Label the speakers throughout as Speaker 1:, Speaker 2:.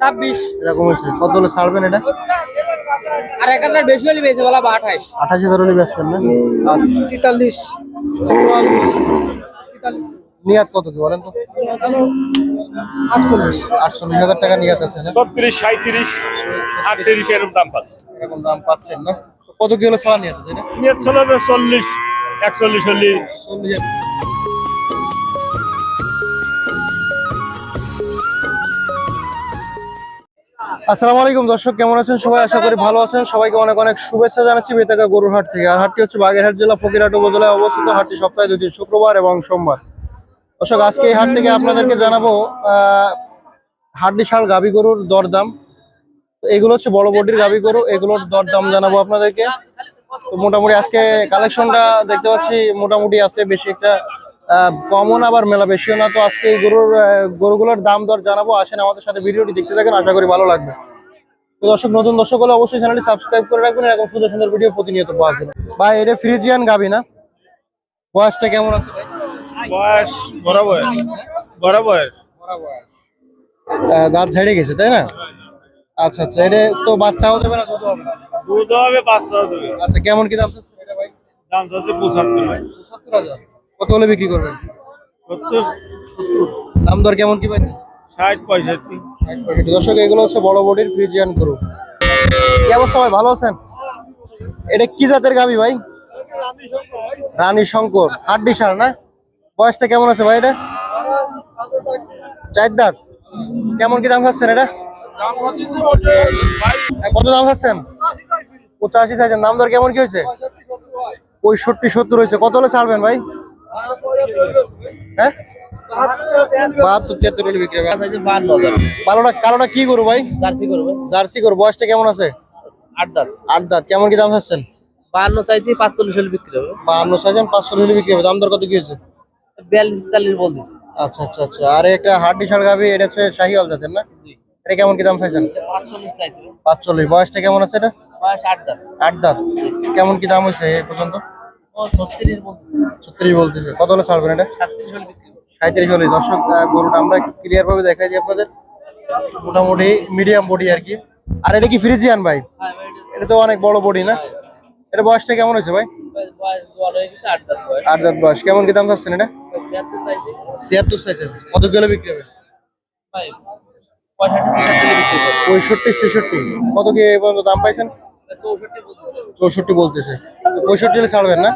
Speaker 1: ছাব্বিশ।
Speaker 2: এরকম হয়েছে। কত হলে ছাড়বেন এটা?
Speaker 1: আর এক হাজার বেশি হলে বেঁচে বলা বা আঠাইশ
Speaker 2: আঠাশ হাজার হলে বেচবেন না? আচ্ছা।
Speaker 1: তেতাল্লিশ। চুয়াল্লিশ। তেতাল্লিশ।
Speaker 2: নিয়াত কত কি বলেন তো?
Speaker 1: আটচল্লিশ।
Speaker 2: আটচল্লিশ হাজার টাকা নিয়াত আছে না?
Speaker 3: ছত্রিশ সাঁত্রিশ আটত্রিশ এরকম দাম পাচ্ছে।
Speaker 2: এরকম দাম পাচ্ছেন না? কত কি হলে ছাড়া নিয়াত আছে এটা?
Speaker 3: নিয়ে চলে চল্লিশ একচল্লিশ হলি
Speaker 2: চল্লিশ আসসালামু আলাইকুম, দর্শক কেমন আছেন? সবাই আশা করি ভালো আছেন। সবাইকে অনেক অনেক শুভেচ্ছা জানাচ্ছি বেতাকা গরুর হাট থেকে। আর হাটটি হচ্ছে বাগেরহাট জেলা ফকিরহাট উপজেলায় অবস্থিত। হাটটি সপ্তাহে দুই দিন, শুক্রবার এবং সোমবার। দর্শক, আজকে এই হাট থেকে আপনাদেরকে জানাব হাড্ডি শাল গাভী গরুর দরদাম। এগুলো হচ্ছে বড় বডির গাভী গরু। এগুলোর দরদাম জানাব আপনাদেরকে। তো মোটামুটি আজকে কালেকশনটা দেখতে পাচ্ছি, মোটামুটি আছে বেশি একটা কমও না আবার মেলা বেশিও না তো আজকে এই গরুর গরুগুলোর দাম দর জানাব। আসেন আমাদের সাথে ভিডিওটি দেখতে থাকেন। আশা করি ভালো লাগবে। তো দর্শক নতুন দর্শক হলে অবশ্যই চ্যানেলটি সাবস্ক্রাইব করে রাখবেন এরকম সুন্দর সুন্দর ভিডিও প্রতিনিয়ত পাওয়ার জন্য। ভাই এটা ফ্রিজিয়ান গাবি না? বয়সটা কেমন আছে ভাই?
Speaker 3: বয়স বরাবর বরাবর।
Speaker 2: দাঁত ঝেড়ে গেছে তাই না? আচ্ছা আচ্ছা এটা তো বাচ্চাও দেবে না দুধ হবে?
Speaker 3: দুধ হবে পাঁচশো দেবে
Speaker 2: আচ্ছা কেমন কি দাম চাচ্ছেন এটা ভাই?
Speaker 3: দাম হচ্ছে পঁচাত্তর
Speaker 2: সত্তর হাজার। কত হলে বিক্রি করবেন?
Speaker 3: সত্তর।
Speaker 2: দাম দর কেমন কি পাইছেন?
Speaker 3: ষাট পঁয়ষট্টি।
Speaker 2: দর্শক এগুলো হচ্ছে বড় বডির ফ্রিজিয়ান গরু কি অবস্থা ভাই ভালো আছেন? এটা কি জাতের গাবি ভাই? রানী শঙ্কর। হাড্ডি সার না? বয়সটা কেমন আছে ভাই এটা? চার দাঁত। কেমন কি দাম খাচ্ছেন এটা? হ্যাঁ, কত দাম খাচ্ছেন? পঁচাশি চাইছেন দাম দর কেমন কি হয়েছে? পঁয়ষট্টি সত্তর হয়েছে। কত হলে ছাড়বেন ভাই? হ্যাঁ? বাহাত্তর তিয়াত্তর হলে বিক্রি হবে। কালোটা কালোটা কি গরু ভাই?
Speaker 1: জার্সি করব
Speaker 2: জার্সি বয়সটা কেমন আছে?
Speaker 1: আট দাঁত।
Speaker 2: আট দাঁত কেমন কি দাম চাচ্ছেন?
Speaker 1: বাহান্ন চাইছি পাঁচচল্লিশ হলে বিক্রি হবে।
Speaker 2: বাহান্ন হলে বিক্রি হবে। দাম দর কত কি হয়েছে?
Speaker 1: বিয়াল্লিশ তেতাল্লিশ বলতেছি।
Speaker 2: আচ্ছা আচ্ছা আচ্ছা। আর একটা হাড্ডি শাল গাবি এটা হচ্ছে শাহিওয়াল জাতের না? এটা কেমন কি দাম চাইছেন?
Speaker 1: পাঁচচল্লিশ।
Speaker 2: বয়সটা কেমন আছে এটা?
Speaker 1: বয়স আট দাঁত।
Speaker 2: আট দাঁত। কেমন কি দাম হয়েছে এ পর্যন্ত?
Speaker 1: ছত্রিশ বলতেছে।
Speaker 2: কত হলে ছাড়বেন এটা? সাঁত্রিশ হলে দর্শক গরুটা আমরা ক্লিয়ার ভাবে দেখাই দিই আপনাদের। মোটামুটি মিডিয়াম বডি আর কি। আর এটা কি ফ্রিজিয়ান ভাই?
Speaker 1: হ্যাঁ এটা
Speaker 2: তো অনেক বড় বডি না? এটা বয়সটা কেমন হয়েছে ভাই?
Speaker 1: আট দাঁত বয়স।
Speaker 2: বয়স। কেমন কি দাম চাচ্ছেন এটা?
Speaker 1: ছিয়াত্তর
Speaker 2: চাইছেন। কত কিলো বিক্রি হবে?
Speaker 1: ভাই পঁয়ষট্টি ছেষট্টি
Speaker 2: কত কি এ পর্যন্ত দাম পাইছেন?
Speaker 1: চৌষট্টি বলতেছে।
Speaker 2: পঁয়ষট্টি হলে ছাড়বেন না?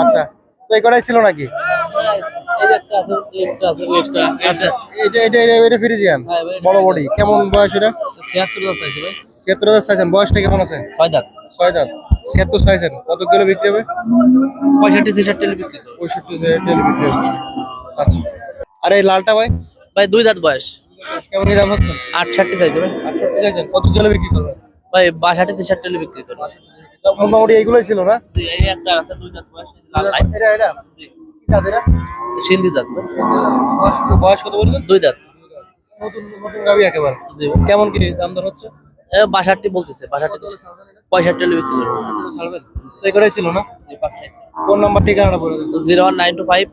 Speaker 2: আচ্ছা। তো এই কটাই ছিল নাকি? আচ্ছা। এটা এটা এটা ফ্রিজিয়ান বড় বডি কেমন বয়স এটা?
Speaker 1: ছিয়াত্তর
Speaker 2: হাজার চাইছেন। বয়সটা কেমন আছে?
Speaker 1: ছয় দাঁত
Speaker 2: ছয় দাঁত ছিয়াত্তর চাইছেন। কত কিলো বিক্রি হবে?
Speaker 1: পঁয়ষট্টি ছেষট্টি বিক্রি করবে
Speaker 2: পঁয়ষট্টি বিক্রি হবে। আচ্ছা। আর এই লালটা ভাই?
Speaker 1: ভাই দুই দাঁত বয়স।
Speaker 2: কেমন দাম হচ্ছে?
Speaker 1: আটষট্টি চাইছে ভাই।
Speaker 2: আটষট্টি চাইছেন। কত কিলো বিক্রি করবেন?
Speaker 1: ভাই বাষট্টি তেষট্টি বিক্রি করবে
Speaker 2: মোটামুটি এইগুলোই ছিল না?
Speaker 1: একটা আছে দুই দাঁত বয়স এই যে লাল লাইট।
Speaker 2: এটা এটা?
Speaker 1: জি।
Speaker 2: কি জাত এটা?
Speaker 1: সিন্ধি জাত।
Speaker 2: বয়স বয়স কত বললেন?
Speaker 1: দুই দাঁত
Speaker 2: নতুন নতুন গাবি একেবারে।
Speaker 1: জি।
Speaker 2: কেমন কি দাম দর হচ্ছে?
Speaker 1: বাষট্টি বলতেছে বাষট্টি পঁয়ষট্টি হলে বিক্রি করবে।
Speaker 2: ছাড়বেন? তো এই কটাই ছিল না?
Speaker 1: জি
Speaker 2: ফোন নাম্বার ঠিকানাটা বলে দেন।
Speaker 1: Zero one nine two five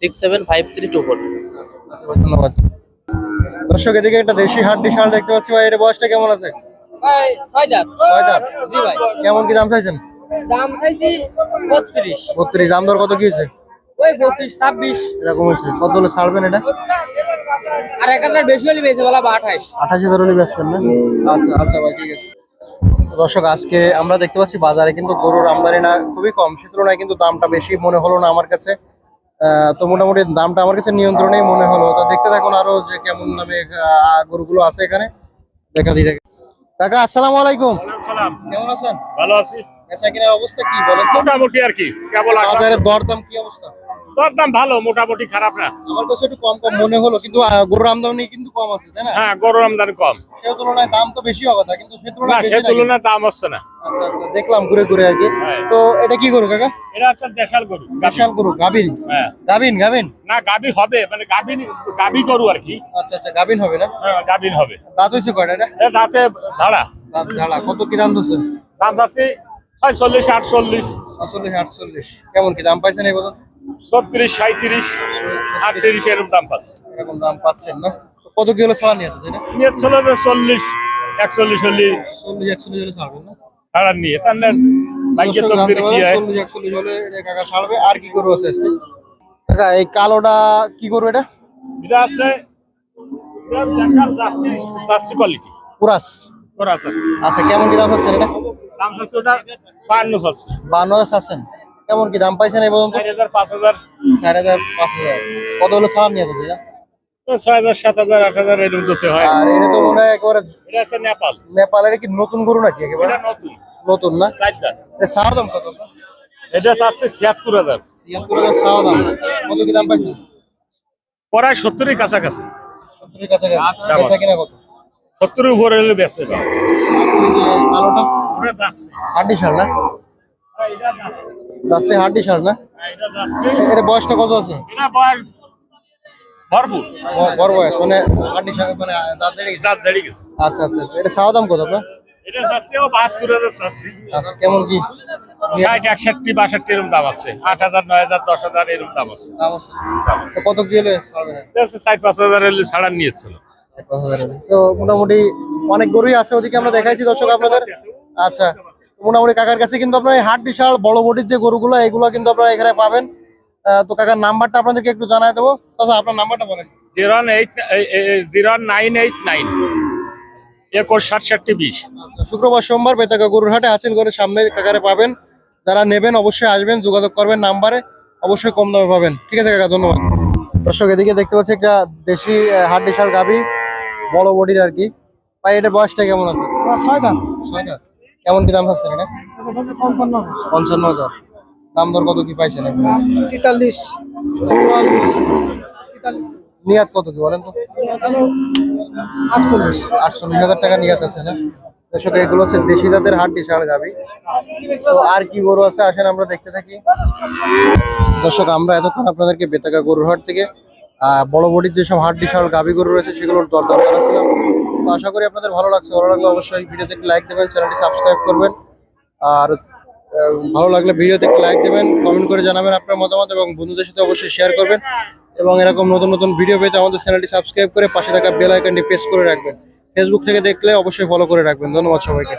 Speaker 1: six seven five three two four.
Speaker 2: আচ্ছা আচ্ছা ধন্যবাদ। দর্শক এদিকে একটা দেশি হাড্ডি শাল দেখতে পাচ্ছি। ভাই এর বয়সটা কেমন আছে? কেমন কি দাম চাইছেন?
Speaker 1: দাম চাইছি বত্রিশ।
Speaker 2: বত্রিশ। দাম দর কত কি হয়েছে?
Speaker 1: ওই পঁচিশ ছাব্বিশ।
Speaker 2: এরকম হয়েছে। কত হলে ছাড়বেন এটা?
Speaker 1: আর এক হাজার বেশি হলে বেঁচে বলা বা আঠাইশ।
Speaker 2: আঠাশ হাজার হলে বেচবেন না? আচ্ছা আচ্ছা ভাই ঠিক আছে। দর্শক আজকে আমরা দেখতে পাচ্ছি বাজারে কিন্তু গরুর আমদানি না খুবই কম। সে তুলনায় কিন্তু দামটা বেশি মনে হলো না আমার কাছে। তো মোটামুটি দামটা আমার কাছে নিয়ন্ত্রণেই মনে হলো। তো দেখতে থাকুন আরও যে কেমন দামে গরুগুলো আছে এখানে। দেখা দিয়ে কাকা আসসালামু আলাইকুম। কেমন আছেন?
Speaker 3: ভালো আছি।
Speaker 2: বেচা কেনার অবস্থা কি বলেন
Speaker 3: মোটামুটি আর কি। কেবল
Speaker 2: বাজারের দরদাম কি অবস্থা?
Speaker 3: দরদাম ভালো মোটামুটি খারাপ না।
Speaker 2: আমার কাছে একটু কম কম মনে হলো কিন্তু গরুর আমদানি কিন্তু কম আছে তাই না?
Speaker 3: হ্যাঁ গরুর আমদানি কম।
Speaker 2: সে তুলনায় দাম তো বেশি হওয়া কথা কিন্তু সে তুলনায়
Speaker 3: সে তুলনায় দাম হচ্ছে না।
Speaker 2: আচ্ছা আচ্ছা দেখলাম ঘুরে ঘুরে আর কি।
Speaker 3: হ্যাঁ।
Speaker 2: তো এটা কি গরু কাকা?
Speaker 3: এটা হচ্ছে দেশাল গরু।
Speaker 2: বিশাল গরু গাবিন
Speaker 3: হ্যাঁ।
Speaker 2: গাবিন গাবিন
Speaker 3: না গাবি হবে মানে গাবি গাবি গরু আর কি।
Speaker 2: আচ্ছা আচ্ছা গাবিন হবে না?
Speaker 3: হ্যাঁ, গাবিন হবে।
Speaker 2: দাঁত হয়েছে কয়টা এটা?
Speaker 3: দাঁতে
Speaker 2: দাঁত ঝাড়া কত কি দাম দিচ্ছে
Speaker 3: দাম যাচ্ছে ছয়চল্লিশ আটচল্লিশ।
Speaker 2: সাতচল্লিশ আটচল্লিশ। কেমন কি দাম পাইছেন এই বছর
Speaker 3: ছত্রিশ সাঁত্রিশ আটত্রিশ এরকম দাম পাচ্ছে।
Speaker 2: এরকম দাম পাচ্ছেন না। কত কি হলে ছাড়া নিয়ে এটা
Speaker 3: নিয়ে ছিল যে চল্লিশ একচল্লিশ হলি
Speaker 2: চল্লিশ একচল্লিশ হলে ছাড়বেন না।
Speaker 3: ছাড়া নিয়ে। তার লাগিয়ে
Speaker 2: দর্শক
Speaker 3: তোর কি হয়?
Speaker 2: চল্লিশ একচল্লিশ হলে কাকা ছাড়বে। আর কি করব আছে আজকে? কাকা এই কালোটা কি করব এটা?
Speaker 3: এটা আছে যাচ্ছি কোয়ালিটি
Speaker 2: পুরাস
Speaker 3: আছে।
Speaker 2: আচ্ছা কেমন কি দাম আছে এটা?
Speaker 3: দাম চাচ্ছে ওটা বান্ন চাচ্ছে।
Speaker 2: বান্ন চাচ্ছেন? কেমন কি দাম পাইছেন এই পর্যন্ত?
Speaker 3: চার হাজার পাঁচ হাজার।
Speaker 2: চার হাজার পাঁচ হাজার। কত হলে ছাড় নিয়ে যেতে এটা
Speaker 3: ছয় হাজার সাত হাজার আট হাজার এরকম হয়।
Speaker 2: আর এটা তো মনে হয় একেবারে
Speaker 3: এটা আছে নেপাল।
Speaker 2: নেপালের কি নতুন গরু নাকি একেবারে?
Speaker 3: এটা নতুন।
Speaker 2: নতুন না? এটা দাম কত?
Speaker 3: এটা চাচ্ছে ছিয়াত্তর হাজার।
Speaker 2: ছিয়াত্তর হাজার দাম। কত কি দাম পাইছেন?
Speaker 3: প্রায় সত্তরের কাছাকাছি।
Speaker 2: সত্তরের কাছাকাছি। বেচা। কিনা কত?
Speaker 3: সত্তরের উপরে হলে বেঁচে
Speaker 2: কালোটা?
Speaker 3: ওটা যাচ্ছে।
Speaker 2: না? হাড্ডি শাল না?
Speaker 3: এটা
Speaker 2: বয়সটা কত আছে?
Speaker 3: ভরপুর।
Speaker 2: বড় বয়স মানে হাড্ডি মানে দাঁত বেড়ে গেছে? আচ্ছা আচ্ছা আচ্ছা এটা চাওয়া দাম কত আপনার?
Speaker 3: এটা যাচ্ছে ও বাহাত্তর হাজার চাচ্ছি।
Speaker 2: আচ্ছা কেমন কি?
Speaker 3: ষাট একষট্টি বাষট্টি এরকম দাম আছে। আট হাজার নয় হাজার দশ হাজার এরকম দাম আছে।
Speaker 2: দাম আছে। তো কত কি হলে
Speaker 3: চার পাঁচ হাজার হলে ছাড়া নিয়েছিল।
Speaker 2: তো মোটামুটি অনেক গরুই আছে ওদিকে আমরা দেখাইছি দর্শক আপনাদের। আচ্ছা মোটামুটি কাকার কাছে কিন্তু আপনার এই হাট বিশাল বড় বডির যে গরুগুলো এগুলো কিন্তু আপনারা এখানে পাবেন। আহ, তো কাকার নাম্বারটা আপনাদেরকে একটু জানাই দেবো। আচ্ছা আপনার নাম্বারটা বলেন।
Speaker 3: Zero eight zero nine eight nine. একুশ ষাট ষাটটি বিশ।
Speaker 2: আচ্ছা, শুক্রবার সোমবার বেতাকা গরুর হাটে হাসিল ঘরের সামনে কাকারে পাবেন। যারা নেবেন অবশ্যই আসবেন যোগাযোগ করবেন নাম্বারে। অবশ্যই কম দামে পাবেন। ঠিক আছে কাকা ধন্যবাদ। দর্শক এদিকে দেখতে পাচ্ছি একটা দেশি হাট বিশাল গাবি বড় বডির আর কি। ভাই এটার বয়সটা কেমন আছে?
Speaker 4: ছয় দাম
Speaker 2: ছয়টা। কেমন কি দাম পাচ্ছেন এটা?
Speaker 4: পঞ্চান্ন
Speaker 2: পঞ্চান্ন হাজার। দাম দর কত কি পাইছেন
Speaker 4: তেতাল্লিশ। তেতাল্লিশ।
Speaker 2: নিয়াত কত কি বলেন তো?
Speaker 4: আটচল্লিশ।
Speaker 2: আটচল্লিশ হাজার টাকা নিয়াত আছে না? দর্শক এগুলো হচ্ছে দেশি জাতের হাট বিশাল গাবি। তো আর কি গরু আছে আসেন আমরা দেখতে থাকি। দর্শক আমরা এতক্ষণ আপনাদেরকে বেতাকা গরুর হাট থেকে বড় বডির যেসব হাট বিশাল গাবি গরু রয়েছে সেগুলোর দরদাম জানাচ্ছিলাম। তো আশা করি আপনাদের ভালো লাগছে। ভালো লাগলে অবশ্যই ভিডিওতে একটি লাইক দেবেন চ্যানেলটি সাবস্ক্রাইব করবেন। আর ভালো লাগলে ভিডিওতে একটি লাইক দেবেন কমেন্ট করে জানাবেন আপনার মতামত এবং বন্ধুদের সাথে অবশ্যই শেয়ার করবেন। এবং এরকম নতুন নতুন ভিডিও পেতে আমাদের চ্যানেলটি সাবস্ক্রাইব করে পাশে থাকা বেল আইকনটি প্রেস করে রাখবেন। ফেসবুক থেকে দেখলে অবশ্যই ফলো করে রাখবেন। ধন্যবাদ সবাইকে।